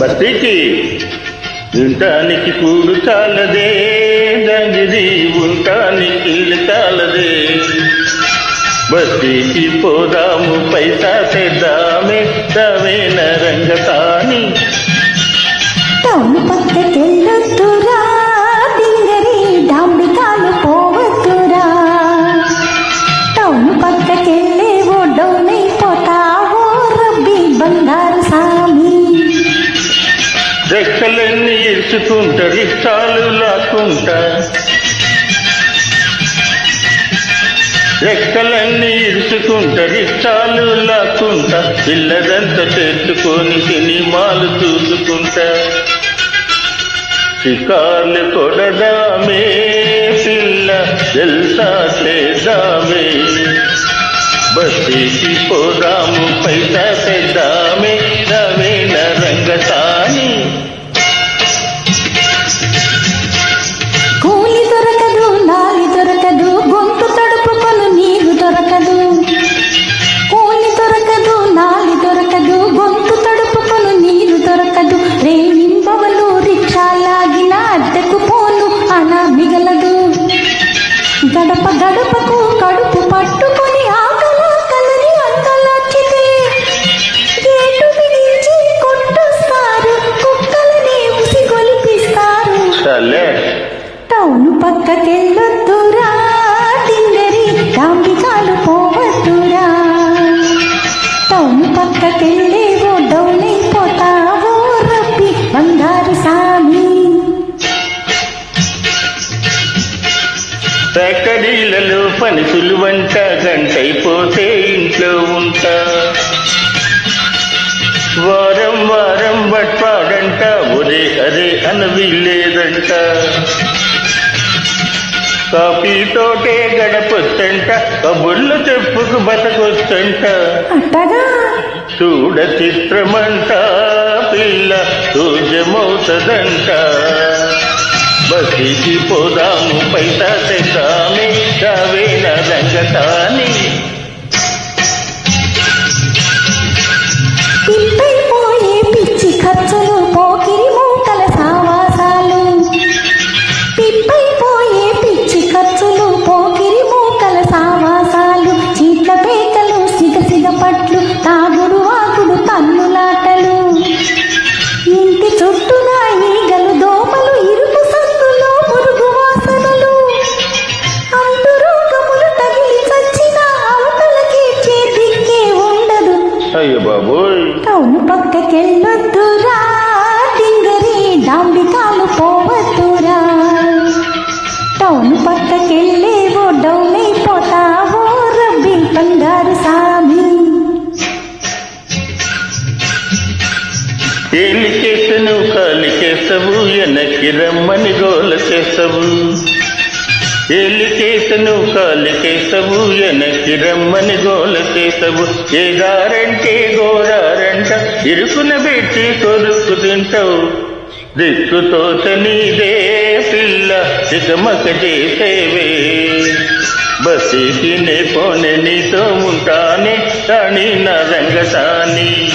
బతికి బస్తీకి కూడు చాలదే దంగిది ఉంటానికి చాలదే. బతికి పోదాము పైసా తెద్దామే తమే రంగతాని. టౌన్ పక్కకెళ్ళొద్దురా డింగరి రెక్కలన్నీ ఇరుచుకుంటా రిక్షాలు లాక్కుంటా రెక్కలన్నీ ఇరుచుకుంటా రిక్షాలు లాక్కుంటా పిల్లదంతా తెచ్చుకొని సినిమాలు చూసుకుంటా షికార్లు కొడదామే పిల్ల తెలుసా చేద్దామే. బస్తీకి పోదాము పైసా తెద్దామే రవేణ రంగసాని గడప గడపకు ఫ్యాక్టరీలలో పని సులువంట గంటైపోతే ఇంట్లో ఉంటా. వారం వారం బట్పాడంట ఒరే అరే అనవి లేదంట. కాఫీతోటే గడపొచ్చంట కబుర్లు చెప్పుకు బతకొచ్చంట చూడ చిత్రమంట పిల్ల సూర్యమవుతదంట బసికి పోదాము పైసా తెద్దామే కావేన రంగతాని. పిప్పైపోయే పిచ్చి ఖర్చులు పోకిరి మూకల సావాసాలు. పిప్పైపోయే పిచ్చి ఖర్చులు పోకిరి మూకల సావాసాలు. చీట్ల పేకలు సిగసిగ పట్లు తాగుడు పక్కకెళ్ళొద్దురా డింగరి డాంబికాలు పోవద్దురా టౌన్ పక్కకెళ్ళేవో డౌన్ అయిపోతావో రబ్బి బంగారు సామి ఏలి చేసను కాలి చేస్తావు వెనక్కి రమ్మని గోల చేస్తావు ఏలి చేసను కాలి వెనక్కి రమ్మని గోలకేసవు చేస్తావు ఏ గారంటే గోరారంట ఇరుకున పెట్టి కొరుకు తింటావు. దిక్కుతో నీదే పిల్ల చికమక చేసేవే బస్సీకి నే పోనే నీతో ఉంటానే కానీ నా రంగసాని.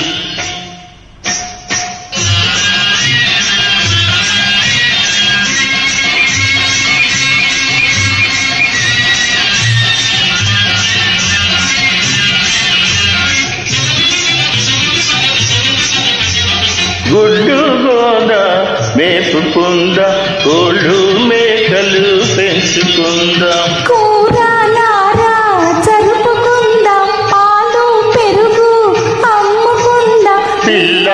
గుడ్డు గోద మేపుకుందా కోళ్ళు మేకలు పెంచుకుందాం. పాలు పెరుగు అమ్ముకుందాం. పిల్ల